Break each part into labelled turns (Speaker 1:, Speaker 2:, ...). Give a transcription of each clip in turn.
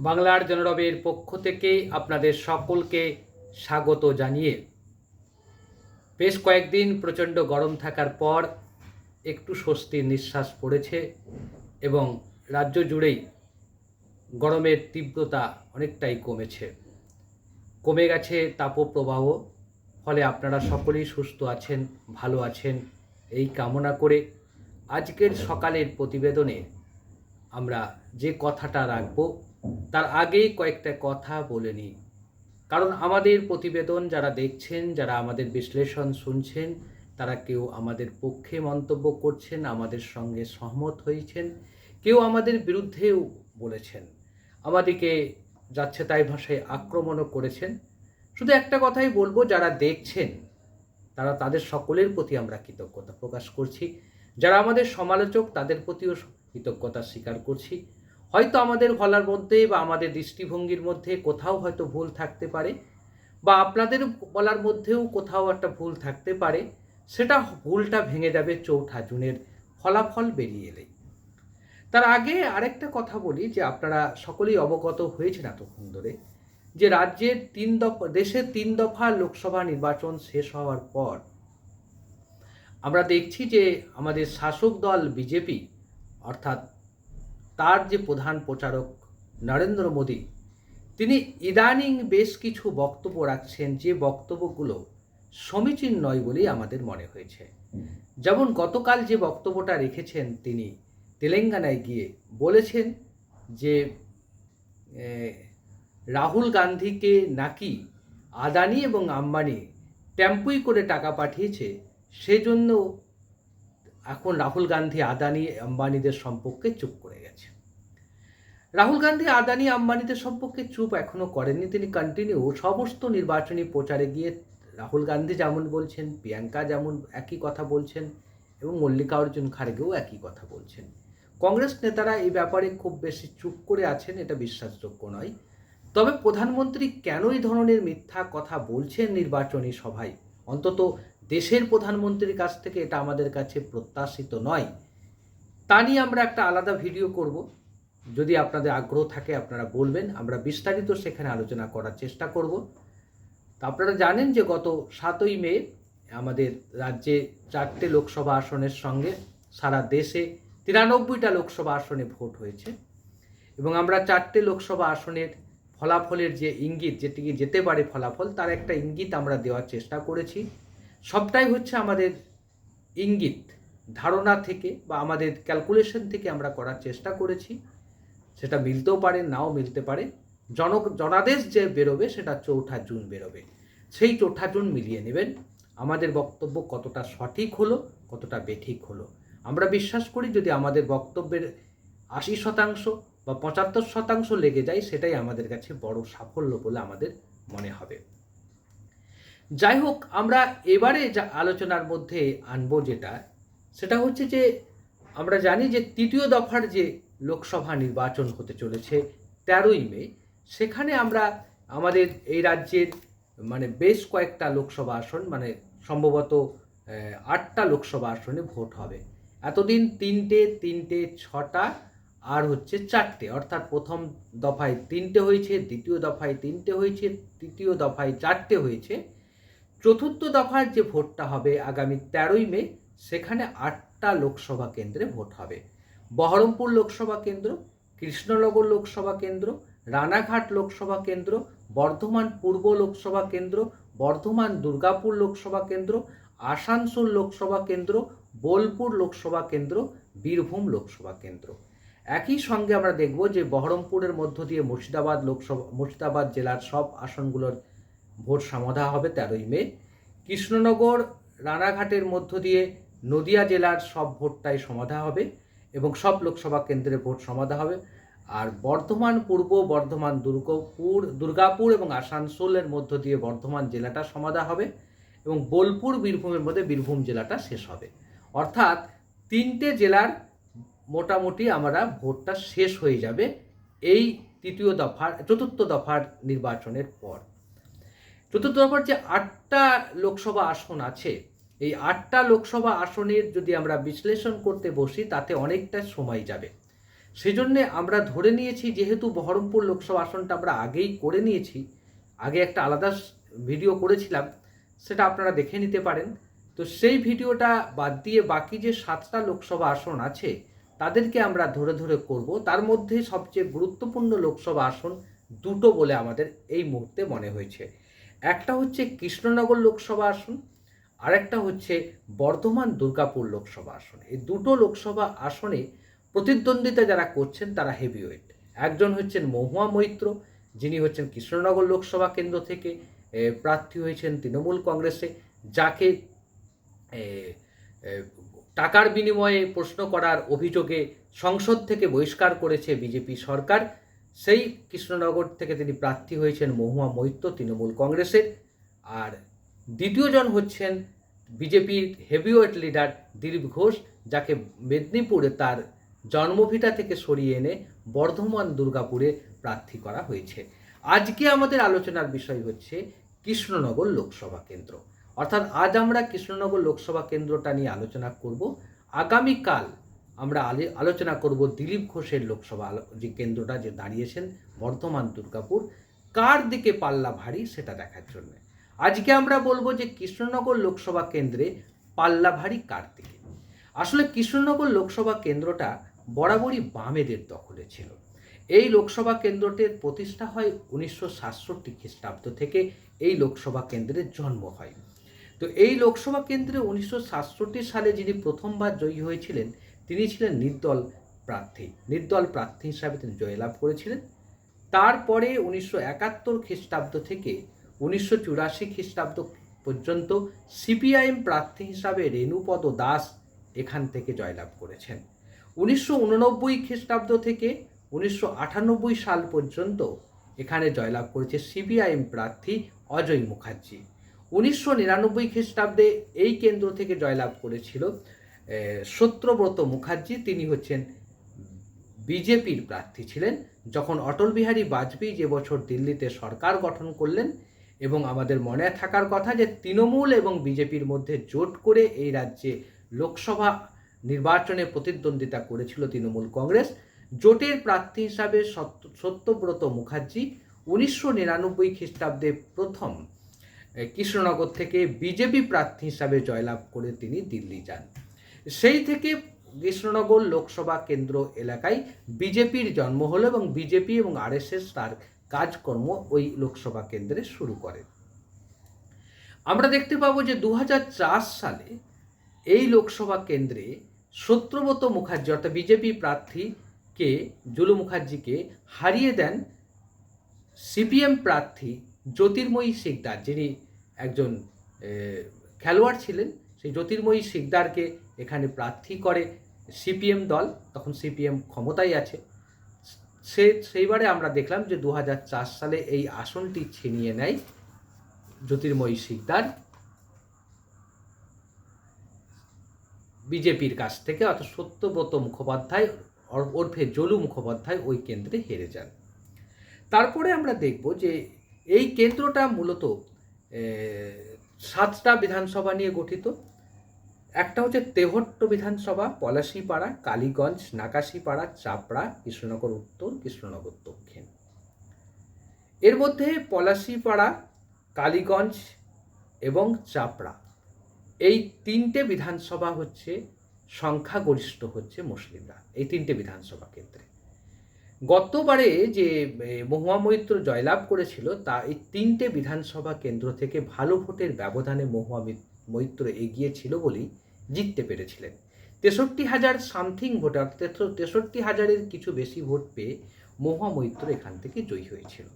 Speaker 1: বাংলার জনরবের পক্ষ থেকে আপনাদের সকলকে স্বাগত জানিয়ে বেশ কয়েকদিন প্রচণ্ড গরম থাকার পর একটু স্বস্তির নিঃশ্বাস পড়েছে এবং রাজ্য জুড়েই গরমের তীব্রতা অনেকটাই কমেছে। কমে গেছে তাপপ্রবাহ, ফলে আপনারা সকলেই সুস্থ আছেন, ভালো আছেন, এই কামনা করে আজকের সকালের প্রতিবেদনে আমরা যে কথাটা রাখব তার আগেই কয়েকটা কথা বলে নিই। কারণ আমাদের প্রতিবেদন যারা দেখছেন, যারা আমাদের বিশ্লেষণ শুনছেন, তারা কেউ আমাদের পক্ষে মন্তব্য করছেন, আমাদের সঙ্গে সহমত হয়েছেন, কেউ আমাদের বিরুদ্ধেও বলেছেন। আমাদেরকে যাচ্ছে তাই ভাষায় আক্রমণও করেছেন। শুধু একটা কথাই বলব, যারা দেখছেন, তারা তাদের সকলের প্রতি আমরা কৃতজ্ঞতা প্রকাশ করছি। যারা আমাদের সমালোচক, তাদের প্রতিও কৃতজ্ঞতা স্বীকার করছি। হয়তো আমাদের বলার মধ্যে বা আমাদের দৃষ্টিভঙ্গির মধ্যে কোথাও হয়তো ভুল থাকতে পারে বা আপনাদের বলার মধ্যেও কোথাও একটা ভুল থাকতে পারে, সেটা ভুলটা ভেঙে যাবে চৌঠা জুনের ফলাফল বেরিয়ে এলেই তার আগে আরেকটা কথা বলি যে আপনারা সকলেই অবগত হয়েছেন এতক্ষণ ধরে যে রাজ্যের তিন দফা, দেশের তিন দফা লোকসভা নির্বাচন শেষ হওয়ার পর আমরা দেখছি যে আমাদের শাসক দল, বিজেপি, অর্থাৎ তার যে প্রধান প্রচারক নরেন্দ্র মোদী, তিনি ইদানিং বেশ কিছু বক্তব্য রাখছেন যে বক্তব্যগুলো সমীচীন নয় বলেই আমাদের মনে হয়েছে। যেমন গতকাল যে বক্তব্যটা রেখেছেন তিনি, তেলেঙ্গানায় গিয়ে বলেছেন যে রাহুল গান্ধীকে নাকি আদানি এবং আম্বানি টেম্পুই করে টাকা পাঠিয়েছে, সেজন্য এখন রাহুল গান্ধী, আদানি, আম্বানিদের সম্পর্কে চুপ করে গেছে। রাহুল গান্ধী, আদানি, আম্বানিদের সম্পর্কে চুপ এখনও করেননি, তিনি কন্টিনিউ সমস্ত নির্বাচনী প্রচারে গিয়ে রাহুল গান্ধী যেমন বলছেন, প্রিয়াঙ্কা যেমন একই কথা বলছেন এবং মল্লিকার্জুন খাড়গেও একই কথা বলছেন। কংগ্রেস নেতারা এই ব্যাপারে খুব বেশি চুপ করে আছেন, এটা বিশ্বাসযোগ্য নয়। তবে প্রধানমন্ত্রী কেন এই ধরনের মিথ্যা কথা বলছেন নির্বাচনী সভায়? অন্তত দেশের প্রধানমন্ত্রীর কাছ থেকে এটা আমাদের কাছে প্রত্যাশিত নয়। তা নিয়ে আমরা একটা আলাদা ভিডিও করব। যদি আপনাদের আগ্রহ থাকে, আপনারা বলবেন। আমরা বিস্তারিত সেখানে আলোচনা করার চেষ্টা করব। তা আপনারা জানেন যে গত সাতই মে আমাদের রাজ্যে চারটে লোকসভা আসনের সঙ্গে সারা দেশে তিরানব্বইটা লোকসভা আসনে ভোট হয়েছে। এবং আমরা চারটে লোকসভা আসনের ফলাফলের যে ইঙ্গিত যেটিকে যেতে পারে ফলাফল, তার একটা ইঙ্গিত আমরা দেওয়ার চেষ্টা করেছি। সবটাই হচ্ছে আমাদের ইঙ্গিত, ধারণা থেকে বা আমাদের ক্যালকুলেশন থেকে আমরা করার চেষ্টা করেছি। সেটা মিলতেও পারে, নাও মিলতে পারে। জন জনাদেশ যে বেরোবে, সেটা চৌঠা জুন বেরোবে। সেই চৌঠা জুন মিলিয়ে নেবেন। আমাদের বক্তব্য কতটা সঠিক হলো, কতটা বেঠিক হলো। আমরা বিশ্বাস করি যদি আমাদের বক্তব্যের আশি শতাংশ বা পঁচাত্তর শতাংশ লেগে যায়, সেটাই আমাদের কাছে বড় সাফল্য বলে আমাদের মনে হবে। যাই হোক আমরা এবারে যা আলোচনার মধ্যে আনব যেটা, সেটা হচ্ছে যে, আমরা জানি যে তৃতীয় দফার যে লোকসভা নির্বাচন হতে চলেছে তেরোই মে, সেখানে আমরা আমাদের এই রাজ্যের মানে বেশ কয়েকটা লোকসভা আসন মানে সম্ভবত আটটা লোকসভা আসনে ভোট হবে। এতদিন তিনটে তিনটে, ছটা, আর হচ্ছে চারটে। অর্থাৎ প্রথম দফায় তিনটে হয়েছে, দ্বিতীয় দফায় তিনটে হয়েছে, তৃতীয় দফায় চারটে হয়েছে। চতুর্থ দফার যে ভোটটা হবে আগামী তেরোই মে, সেখানে আটটা লোকসভা কেন্দ্রে ভোট হবে। বহরমপুর লোকসভা কেন্দ্র, কৃষ্ণনগর লোকসভা কেন্দ্র, রানাঘাট লোকসভা কেন্দ্র, বর্ধমান পূর্ব লোকসভা কেন্দ্র, বর্ধমান দুর্গাপুর লোকসভা কেন্দ্র, আসানসোল লোকসভা কেন্দ্র, বোলপুর লোকসভা কেন্দ্র, বীরভূম লোকসভা কেন্দ্র। একই সঙ্গে আমরা দেখব যে বহরমপুরের মধ্য দিয়ে মুর্শিদাবাদ লোকসভা, মুর্শিদাবাদ জেলার সব আসনগুলোর ভোট সমাধা হবে তেরোই মে। কৃষ্ণনগর, রানাঘাটের মধ্য দিয়ে নদিয়া জেলার সব ভোটটাই সমাধা হবে এবং সব লোকসভা কেন্দ্রে ভোট সমাধা হবে। আর বর্ধমান পূর্ব, বর্ধমান দুর্গপুর, দুর্গাপুর এবং আসানসোলের মধ্য দিয়ে বর্ধমান জেলাটা সমাধা হবে এবং বোলপুর, বীরভূমের মধ্যে বীরভূম জেলাটা শেষ হবে। অর্থাৎ তিনটে জেলার মোটামুটি আমরা ভোটটা শেষ হয়ে যাবে এই তৃতীয় দফার, চতুর্থ দফার নির্বাচনের পর। চতুর্থ দফার যে আটটা লোকসভা আসন আছে, এই আটটা লোকসভা আসনের যদি আমরা বিশ্লেষণ করতে বসি, তাতে অনেকটা সময় যাবে। সেই জন্যে আমরা ধরে নিয়েছি, যেহেতু বহরমপুর লোকসভা আসনটা আমরা আগেই করে নিয়েছি, আগে একটা আলাদা ভিডিও করেছিলাম, সেটা আপনারা দেখে নিতে পারেন। তো সেই ভিডিওটা বাদ দিয়ে বাকি যে সাতটা লোকসভা আসন আছে, তাদেরকে আমরা ধরে ধরে করব। তার মধ্যে সবচেয়ে গুরুত্বপূর্ণ লোকসভা আসন দুটো বলে আমাদের এই মুহূর্তে মনে হয়েছে। একটা হচ্ছে কৃষ্ণনগর লোকসভা আসন, আরেকটা হচ্ছে বর্ধমান দুর্গাপুর লোকসভা আসন। এই দুটো লোকসভা আসনে প্রতিদ্বন্দ্বিতা যারা করছেন তারা হেভিওয়েট একজন হচ্ছেন মহুয়া মৈত্র, যিনি হচ্ছেন কৃষ্ণনগর লোকসভা কেন্দ্র থেকে প্রার্থী হয়েছেন তৃণমূল কংগ্রেসে, যাকে টাকার বিনিময়ে প্রশ্ন করার অভিযোগে সংসদ থেকে বহিষ্কার করেছে বিজেপি সরকার। সেই কৃষ্ণনগর থেকে তিনি প্রার্থী হয়েছেন মহুয়া মৈত্র তৃণমূল কংগ্রেসের। আর দ্বিতীয়জন হচ্ছেন বিজেপির হেভিওয়েট লিডার দিলীপ ঘোষ, যাকে মেদিনীপুরে তার জন্মভিটা থেকে সরিয়ে এনে বর্ধমান দুর্গাপুরে প্রার্থী করা হয়েছে। আজকে আমাদের আলোচনার বিষয় হচ্ছে কৃষ্ণনগর লোকসভা কেন্দ্র। অর্থাৎ আজ আমরা কৃষ্ণনগর লোকসভা কেন্দ্রটা নিয়ে আলোচনা করব। আগামীকাল আমরা আলে- আলোচনা করব দিলীপ ঘোষের লোকসভা যে কেন্দ্রটা যে দাঁড়িয়েছেন বর্ধমান দুর্গাপুর, কার দিকে পাল্লা ভারী সেটা দেখার জন্য। আজকে আমরা বলব যে কৃষ্ণনগর লোকসভা কেন্দ্রে পাল্লা ভারী কার দিকে? আসলে কৃষ্ণনগর লোকসভা কেন্দ্রটা বরাবরই বামেদের দখলে ছিল। এই লোকসভা কেন্দ্রটির প্রতিষ্ঠা হয় উনিশশো সাতষট্টি খ্রিস্টাব্দ থেকে এই লোকসভা কেন্দ্রের জন্ম হয়। তো এই লোকসভা কেন্দ্রে উনিশশো সাতষট্টি সালে যিনি প্রথমবার জয়ী হয়েছিলেন তিনি ছিলেন নির্দল প্রার্থী। নির্দল প্রার্থী হিসাবে তিনি জয়লাভ করেছিলেন। তারপরে উনিশশো একাত্তর খ্রিস্টাব্দ থেকে উনিশশো চুরাশি খ্রিস্টাব্দ পর্যন্ত সিপিআইএম প্রার্থী হিসাবে রেণুপদ দাস এখান থেকে জয়লাভ করেছেন। উনিশশো উননব্বই খ্রিস্টাব্দ থেকে উনিশশো আটানব্বই সাল পর্যন্ত এখানে জয়লাভ করেছে সিপিআইএম প্রার্থী অজয় মুখার্জি। উনিশশো নিরানব্বই খ্রিস্টাব্দে এই কেন্দ্র থেকে জয়লাভ করেছিল সত্যব্রত মুখার্জি, তিনি হচ্ছেন বিজেপির প্রার্থী ছিলেন। যখন অটল বিহারী বাজপেয়ী যে বছর দিল্লিতে সরকার গঠন করলেন এবং আমাদের মনে থাকার কথা যে তৃণমূল এবং বিজেপির মধ্যে জোট করে এই রাজ্যে লোকসভা নির্বাচনে প্রতিদ্বন্দ্বিতা করেছিল তৃণমূল কংগ্রেস, জোটের প্রার্থী হিসাবে সত্যব্রত মুখার্জি উনিশশো নিরানব্বই খ্রিস্টাব্দে প্রথম কৃষ্ণনগর থেকে বিজেপি প্রার্থী হিসাবে জয়লাভ করে তিনি দিল্লি যান। সেই থেকে কৃষ্ণনগর লোকসভা কেন্দ্র এলাকায় বিজেপির জন্ম হলো এবং বিজেপি এবং আরএসএস তার কাজকর্ম ওই লোকসভা কেন্দ্রে শুরু করে। আমরা দেখতে পাবো যে দু হাজার চার সালে এই লোকসভা কেন্দ্রে সত্যব্রত মুখার্জি অর্থাৎ বিজেপি প্রার্থীকে জুলু মুখার্জিকে হারিয়ে দেন সিপিএম প্রার্থী জ্যোতির্ময়ী শিকদার যিনি একজন খেলোয়াড় ছিলেন। সেই জ্যোতির্ময়ী শিকদারকে এখানে প্রার্থী করে সিপিএম দল, তখন সিপিএম ক্ষমতায় আছে। সে, সেইবারে আমরা দেখলাম যে দু হাজার চার সালে এই আসনটি ছিনিয়ে নেয় জ্যোতির্ময়ী শিকদার। বিজেপির কাছ থেকে অর্থাৎ সত্যব্রত মুখোপাধ্যায় ওর- ওরফে জলু মুখোপাধ্যায় ওই কেন্দ্রে হেরে যান। তারপরে আমরা দেখব যে এই কেন্দ্রটা মূলত সাতটা বিধানসভা নিয়ে গঠিত। একটা হচ্ছে তেহট্ট বিধানসভা, পলাশীপাড়া, কালীগঞ্জ, নাকাশিপাড়া, চাপড়া, কৃষ্ণনগর উত্তর, কৃষ্ণনগর দক্ষিণ। এর মধ্যে পলাশীপাড়া, কালীগঞ্জ এবং চাপড়া। এই তিনটে বিধানসভা হচ্ছে সংখ্যাগরিষ্ঠ হচ্ছে মুসলিমরা, এই তিনটে বিধানসভা কেন্দ্রে। গতবারে যে মহুয়া মৈত্র জয়লাভ করেছিল, তা এই তিনটে বিধানসভা কেন্দ্র থেকে ভালো ভোটের ব্যবধানে মহুয়া মি- মৈত্র এগিয়ে ছিল বলেই জিততে পেরেছিলেন। তেষট্টি হাজার সামথিং ভোটার তেষট্টি হাজারের কিছু বেশি ভোট পেয়ে মহুয়া মৈত্র এখান থেকে জয়ী হয়েছিল।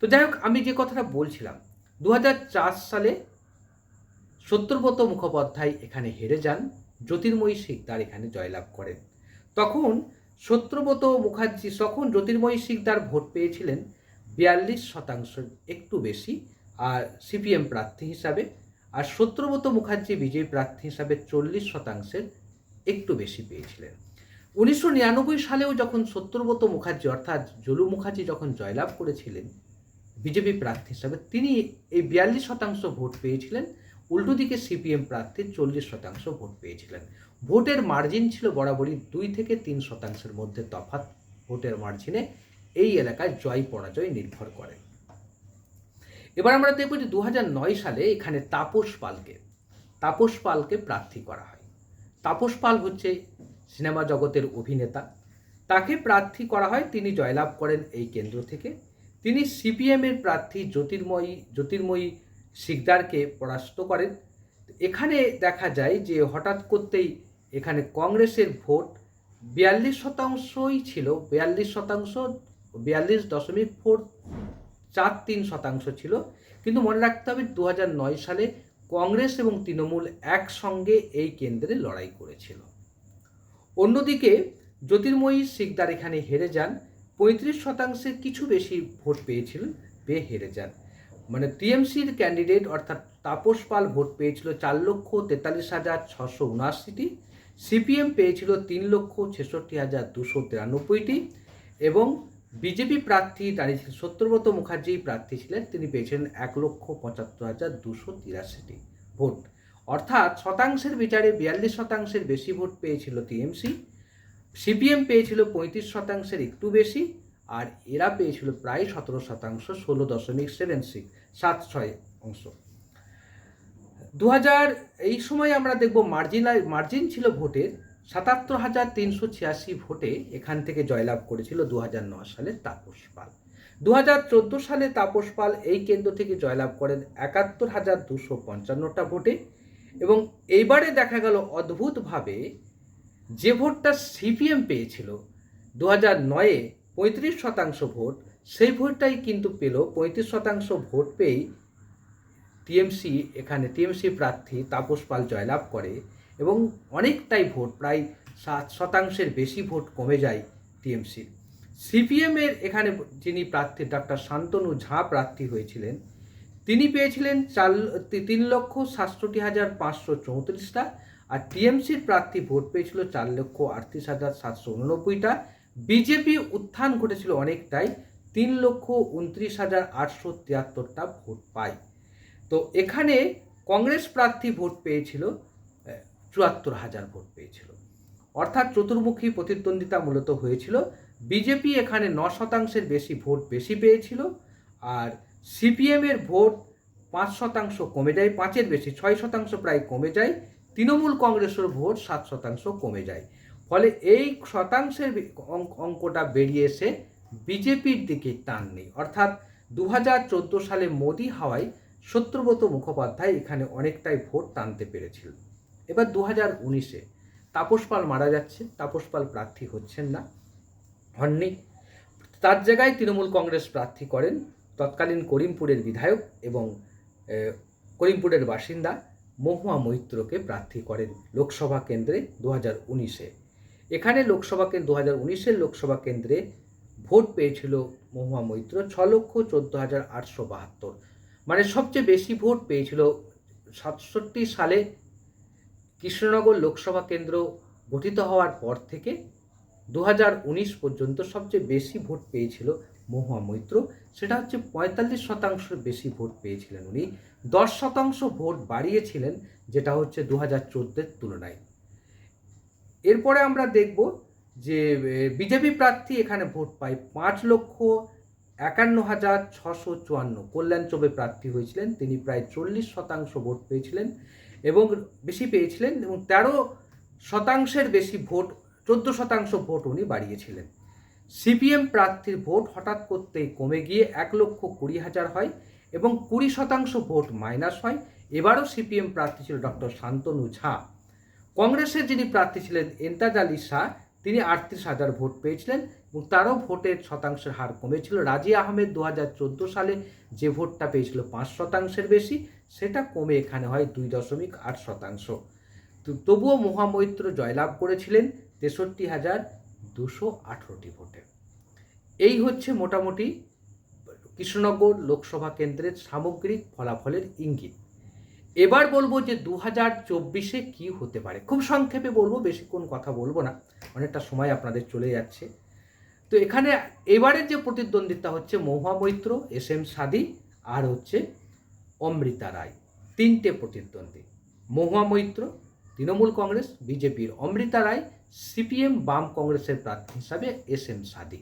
Speaker 1: তো যাই হোক, আমি যে কথাটা বলছিলাম দু হাজার চার সালে সত্যব্রত মুখোপাধ্যায় এখানে হেরে যান, জ্যোতির্ময়ী শিকদার এখানে জয়লাভ করেন। তখন সত্যব্রত মুখার্জি তখন জ্যোতির্ময়ী শিকদার ভোট পেয়েছিলেন বিয়াল্লিশ শতাংশ, একটু বেশি, আর সিপিএম প্রার্থী হিসাবে আর সত্যব্রত মুখার্জি বিজয়ী প্রার্থী হিসাবে চল্লিশ শতাংশের একটু বেশি পেয়েছিলেন। উনিশশো নিরানব্বই সালেও যখন সত্যব্রত মুখার্জি অর্থাৎ জলু মুখার্জি যখন জয়লাভ করেছিলেন, বিজেপি প্রার্থী হিসাবে তিনি এই বিয়াল্লিশ শতাংশ ভোট পেয়েছিলেন। উল্টো দিকে সিপিএম প্রার্থী চল্লিশ শতাংশ ভোট পেয়েছিলেন। ভোটের মার্জিন ছিল বরাবরই দুই থেকে তিন শতাংশের মধ্যে তফাৎ। ভোটের মার্জিনে এই এলাকায় জয় পরাজয় নির্ভর করে। এবার আমরা দেখব যে দু সালে এখানে তাপস পালকে তাপস পালকে প্রার্থী করা হয়। তাপস পাল হচ্ছে সিনেমা জগতের অভিনেতা। তাকে প্রার্থী করা হয়, তিনি জয়লাভ করেন এই কেন্দ্র থেকে। তিনি সিপিএমের প্রার্থী জ্যোতির্ময়ী জ্যোতির্ময়ী শিকদারকে পরাস্ত করেন। এখানে দেখা যায় যে হঠাৎ করতেই এখানে কংগ্রেসের ভোট বিয়াল্লিশ শতাংশই ছিল, বিয়াল্লিশ শতাংশ, বিয়াল্লিশ দশমিক ফোর চার তিন শতাংশ ছিল। কিন্তু মনে রাখতে হবে দু সালে কংগ্রেস এবং তৃণমূল একসঙ্গে এই কেন্দ্রে লড়াই করেছিল। অন্যদিকে, জ্যোতির্ময়ী শিকদার এখানে হেরে যান। পঁয়ত্রিশ শতাংশের কিছু বেশি ভোট পেয়েছিলেন পেয়ে হেরে যান। মানে টিএমসির ক্যান্ডিডেট অর্থাৎ তাপস পাল ভোট পেয়েছিল চার লক্ষ তেতাল্লিশ হাজার ছশো উনআশিটি, সিপিএম পেয়েছিল তিন লক্ষ ছেষট্টি হাজার দুশো তিরানব্বইটি এবং বিজেপি প্রার্থী দাঁড়িয়েছিল সত্যব্রত মুখার্জি প্রার্থী ছিলেন। তিনি পেয়েছিলেন এক লক্ষ পঁচাত্তর হাজার দুশো তিরাশিটি ভোট। অর্থাৎ শতাংশের বিচারে বিয়াল্লিশ শতাংশের বেশি ভোট পেয়েছিল টিএমসি, সিপিএম পেয়েছিল পঁয়ত্রিশ শতাংশের একটু বেশি, আর এরা পেয়েছিল প্রায় সতেরো শতাংশ, ষোলো দশমিক সেভেন সিক্স, সাত ছয় অংশ। দু হাজার এই সময় আমরা দেখব মার্জিনাল, মার্জিন ছিল ভোটের সাতাত্তর হাজার তিনশো ছিয়াশি ভোটে এখান থেকে জয়লাভ করেছিল দু হাজার নয় সালে তাপস পাল। দু হাজার চোদ্দ সালে তাপস পাল এই কেন্দ্র থেকে জয়লাভ করেন একাত্তর হাজার দুশো পঞ্চান্নটা ভোটে এবং এইবারে দেখা গেল অদ্ভুতভাবে যে ভোটটা সিপিএম পেয়েছিল দু হাজার নয়ে পঁয়ত্রিশ শতাংশ ভোট, সেই ভোটটাই কিন্তু পেল। পঁয়ত্রিশ শতাংশ ভোট পেয়েই টিএমসি এখানে, টিএমসি প্রার্থী তাপস পাল জয়লাভ করে। এবং অনেকটাই ভোট, প্রায় সাত শতাংশের বেশি ভোট কমে যায় টিএমসির সিপিএমের এখানে যিনি প্রার্থী ডক্টর শান্তনু ঝা প্রার্থী হয়েছিলেন, তিনি পেয়েছিলেন চার তিন লক্ষ সাতষট্টি হাজার পাঁচশো চৌত্রিশটা আর টিএমসির প্রার্থী ভোট পেয়েছিল চার লক্ষ আটত্রিশ হাজার সাতশো উননব্বইটা। বিজেপি উত্থান ঘটেছিল অনেকটাই, তিন লক্ষ উনত্রিশ হাজার আটশো তিয়াত্তরটা ভোট পায়। তো এখানে কংগ্রেস প্রার্থী ভোট পেয়েছিল চুয়াত্তর হাজার ভোট পেয়েছিল। অর্থাৎ চতুর্মুখী প্রতিদ্বন্দ্বিতা মূলত হয়েছিল, বিজেপি এখানে ন শতাংশের বেশি ভোট বেশি পেয়েছিল আর সিপিএমের ভোট পাঁচ শতাংশ কমে যায়, পাঁচের বেশি, ছয় শতাংশ প্রায় কমে যায়, তৃণমূল কংগ্রেসের ভোট সাত শতাংশ কমে যায়। ফলে এই শতাংশের অঙ্ক- অঙ্কটা বেরিয়ে এসে বিজেপির দিকে টান নেই। অর্থাৎ দু হাজার চোদ্দ সালে মোদী হাওয়ায় সত্যব্রত মুখোপাধ্যায় এখানে অনেকটাই ভোট টানতে পেরেছিল। এবার দু হাজার উনিশে তাপস পাল মারা যাচ্ছে, তাপস পাল প্রার্থী হচ্ছেন না, হননি। তার জায়গায় তৃণমূল কংগ্রেস প্রার্থী করেন তৎকালীন করিমপুরের বিধায়ক এবং করিমপুরের বাসিন্দা মহুয়া মৈত্রকে প্রার্থী করেন লোকসভা কেন্দ্রে দু হাজার উনিশে। এখানে লোকসভা কেন্দ্র দু হাজার উনিশের লোকসভা কেন্দ্রে ভোট পেয়েছিল মহুয়া মৈত্র ছ লক্ষ চোদ্দ হাজার আটশো বাহাত্তর। মানে সবচেয়ে বেশি ভোট পেয়েছিল সাতষট্টি সালে কৃষ্ণনগর লোকসভা কেন্দ্র গঠিত হওয়ার পর থেকে দু উনিশ পর্যন্ত সবচেয়ে বেশি ভোট পেয়েছিল মহুয়া মৈত্র। সেটা হচ্ছে পঁয়তাল্লিশ শতাংশের বেশি ভোট পেয়েছিলেন উনি। দশ শতাংশ ভোট বাড়িয়েছিলেন, যেটা হচ্ছে দু হাজার চোদ্দের তুলনায়। এরপরে আমরা দেখব যে বিজেপি প্রার্থী এখানে ভোট পায় পাঁচ লক্ষ একান্ন হাজার ছশো চুয়ান্ন। কল্যাণ চৌবে প্রার্থী হয়েছিলেন, তিনি প্রায় চল্লিশ শতাংশ ভোট পেয়েছিলেন। এবং বেশি পেয়েছিলেন এবং তেরো শতাংশের বেশি ভোট, চোদ্দ শতাংশ ভোট উনি বাড়িয়েছিলেন। সিপিএম প্রার্থীর ভোট হঠাৎ করতেই কমে গিয়ে এক লক্ষ কুড়ি হাজার হয় এবং কুড়ি শতাংশ ভোট মাইনাস হয়। এবারও সিপিএম প্রার্থী ছিল ডক্টর শান্তনু ঝা। কংগ্রেসের যিনি প্রার্থী ছিলেন এন্তাজ আলী শাহ, তিনি আটত্রিশ হাজার ভোট পেয়েছিলেন এবং তারও ভোটের শতাংশের হার কমেছিল। রাজি আহমেদ দু হাজার চোদ্দ সালে যে ভোটটা পেয়েছিল, পাঁচ শতাংশের বেশি। সেটা কমে এখানে হয় দুই দশমিক আট শতাংশ। তবুও মহামৈত্র জয়লাভ করেছিলেন তেষট্টি হাজার দুশো আঠেরোটি ভোটে। এই হচ্ছে মোটামুটি কৃষ্ণনগর লোকসভা কেন্দ্রের সামগ্রিক ফলাফলের ইঙ্গিত। এবার বলব যে দু হাজার চব্বিশে কী হতে পারে? খুব সংক্ষেপে বলব, বেশিক্ষণ কথা বলব না, অনেকটা সময় আপনাদের চলে যাচ্ছে। তো এখানে এবারের যে প্রতিদ্বন্দ্বিতা হচ্ছে মহুয়া মৈত্র এস এম সাদি, আর হচ্ছে অমৃতা রায়, তিনটে প্রতিদ্বন্দ্বী। মহুয়া মৈত্র, তৃণমূল কংগ্রেস, বিজেপির অমৃতা রায়, সিপিএম বাম কংগ্রেসের প্রার্থী হিসাবে এস এম সাদি।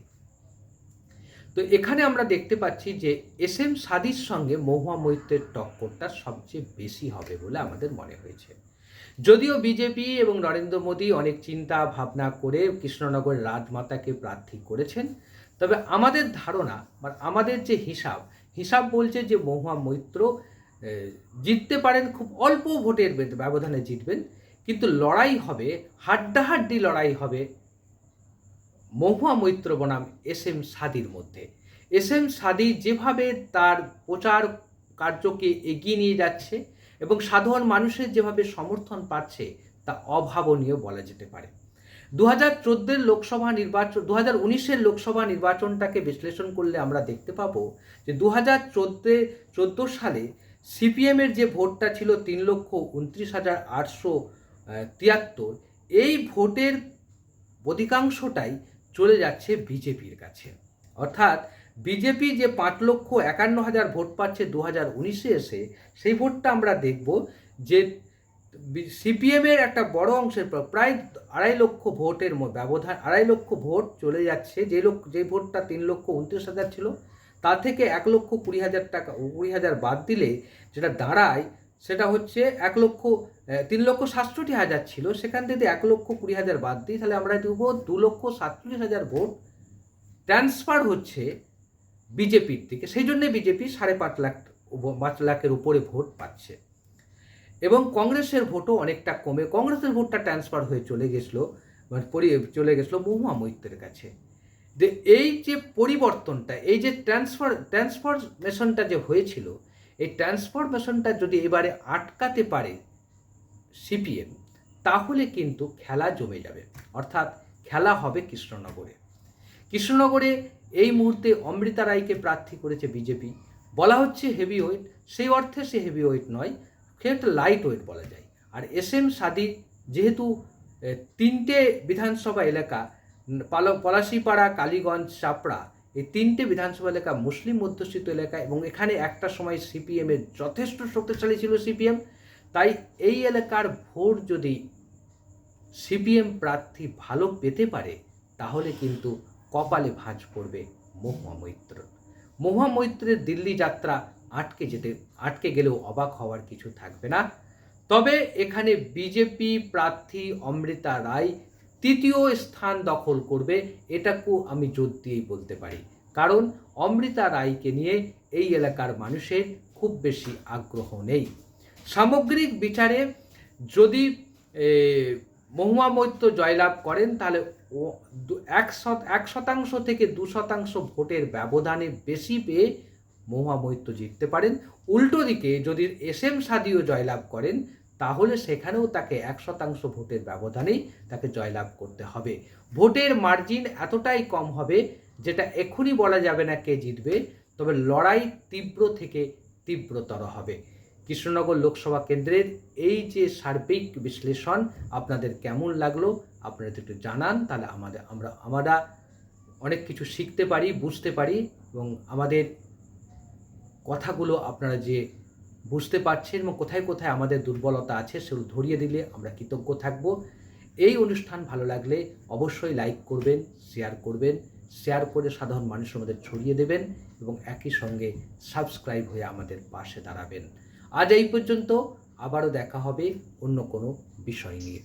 Speaker 1: তো এখানে আমরা দেখতে পাচ্ছি যে এস এম সাদির সঙ্গে মহুয়া মৈত্রের টক্করটা সবচেয়ে বেশি হবে বলে আমাদের মনে হয়েছে। যদিও বিজেপি এবং নরেন্দ্র মোদী অনেক চিন্তা ভাবনা করে কৃষ্ণনগর রাজমাতাকে প্রার্থী করেছেন, তবে আমাদের ধারণা বা আমাদের যে হিসাব হিসাব বলছে যে মহুয়া মৈত্র জিততে পারেন খুব অল্প ভোটের ব্যবধানে জিতবেন, কিন্তু লড়াই হবে, হাড্ডাহাড্ডি লড়াই হবে মহুয়া মৈত্র বনাম এস এম সাদির মধ্যে। এস এম সাদি যেভাবে তার প্রচার কার্যকে এগিয়ে নিয়ে যাচ্ছে এবং সাধারণ মানুষের যেভাবে সমর্থন পাচ্ছে, তা অভাবনীয় বলা যেতে পারে। দু হাজার চোদ্দের লোকসভা নির্বাচন দু হাজার উনিশের লোকসভা নির্বাচনটাকে বিশ্লেষণ করলে আমরা দেখতে পাবো যে দু হাজার চোদ্দে, চোদ্দ সালে সিপিএমের যে ভোটটা ছিল তিন লক্ষ উনত্রিশ হাজার আটশো তিয়াত্তর, এই ভোটের অধিকাংশটাই চলে যাচ্ছে বিজেপির কাছে। অর্থাৎ বিজেপি যে পাঁচ লক্ষ একান্ন হাজার ভোট পাচ্ছে দু হাজার উনিশে এসে, সেই ভোটটা আমরা দেখব যে সিপিএমের একটা বড় অংশের প্র- প্রায় আড়াই লক্ষ ভোটের ব্যবধান, আড়াই লক্ষ ভোট চলে যাচ্ছে। যে লোক, যে ভোটটা তিন লক্ষ উনত্রিশ হাজার ছিল তা থেকে এক লক্ষ কুড়ি হাজার টাকা কুড়ি হাজার বাদ দিলে যেটা দাঁড়ায় সেটা হচ্ছে এক লক্ষ তিন লক্ষ সাতষট্টি হাজার ছিল। সেখান থেকে এক লক্ষ কুড়ি হাজার বাদ দিই তাহলে আমরা দেবো দু লক্ষ সাতচল্লিশ হাজার ভোট ট্রান্সফার হচ্ছে বিজেপির দিকে। সেই জন্যে বিজেপি সাড়ে পাঁচ লাখ, পাঁচ লাখের উপরে ভোট পাচ্ছে। এবং কংগ্রেসের ভোটও অনেকটা কমে। কংগ্রেসের ভোটটা ট্রান্সফার হয়ে চলে গেছিল মানে চলে গেছিল মহুয়া মৈত্রের কাছে। যে এই যে পরিবর্তনটা, এই যে ট্রান্সফার ট্রান্সফরমেশনটা যে হয়েছিল, এই ট্রান্সফরমেশনটা যদি এবারে আটকাতে পারে সিপিএম তাহলে কিন্তু খেলা জমে যাবে। অর্থাৎ খেলা হবে কৃষ্ণনগরে। কৃষ্ণনগরে এই মুহূর্তে অমৃতা রায়কে প্রার্থী করেছে বিজেপি। বলা হচ্ছে হেভি ওয়েট সেই অর্থে সে হেভি ওয়েট নয় সে একটা লাইট ওয়েট বলা যায়। আর এস এম সাদি যেহেতু তিনটে বিধানসভা এলাকা পলাশিপাড়া, কালীগঞ্জ, চাপড়া এই তিনটে বিধানসভা এলাকা মুসলিম অধ্যুষিত এলাকা এবং এখানে একটা সময় সিপিএমের যথেষ্ট শক্তিশালী ছিল সিপিএম তাই এই এলাকার ভোট যদি সিপিএম প্রার্থী ভালো পেতে পারে, তাহলে কিন্তু কপালে ভাঁজ পড়বে মহুয়া মৈত্র। মহুয়া মৈত্রের দিল্লি যাত্রা আটকে যেতে, আটকে গেলেও অবাক হওয়ার কিছু থাকবে না। তবে এখানে বিজেপি প্রার্থী অমৃতা রায় তৃতীয় স্থান দখল করবে এটাকেও আমি জোর দিয়েই বলতে পারি। কারণ অমৃতা রায়কে নিয়ে এই এলাকার মানুষের খুব বেশি আগ্রহ নেই। সামগ্রিক বিচারে যদি এ, মহুয়া মৈত্র জয়লাভ করেন তাহলে এক এক শতাংশ থেকে দু শতাংশ ভোটের ব্যবধানে বেশি পেয়ে মহুয়া মৈত্র জিততে পারেন। উল্টো দিকে যদি এস এম সাদিও জয়লাভ করেন তাহলে সেখানেও তাকে এক শতাংশ ভোটের ব্যবধানেই তাকে জয়লাভ করতে হবে। ভোটের মার্জিন এতটাই কম হবে যেটা এখনই বলা যাবে না কে জিতবে, তবে লড়াই তীব্র থেকে তীব্রতর হবে। কৃষ্ণনগর লোকসভা কেন্দ্রের এই যে সার্বিক বিশ্লেষণ, আপনাদের কেমন লাগল আপনারা একটু জানান, তাহলে আমাদের, আমরা আমরা অনেক কিছু শিখতে পারি, বুঝতে পারি এবং আমাদের কথাগুলো আপনারা যে বুঝতে পারছেন এবং কোথায় কোথায় আমাদের দুর্বলতা আছে সেগুলো ধরিয়ে দিলে আমরা কৃতজ্ঞ থাকব। এই অনুষ্ঠান ভালো লাগলে অবশ্যই লাইক করবেন, শেয়ার করবেন, শেয়ার করে সাধারণ মানুষের মধ্যে ছড়িয়ে দেবেন এবং একই সঙ্গে সাবস্ক্রাইব হয়ে আমাদের পাশে দাঁড়াবেন। আজ এই পর্যন্ত আবারও দেখা হবে অন্য কোনো বিষয় নিয়ে।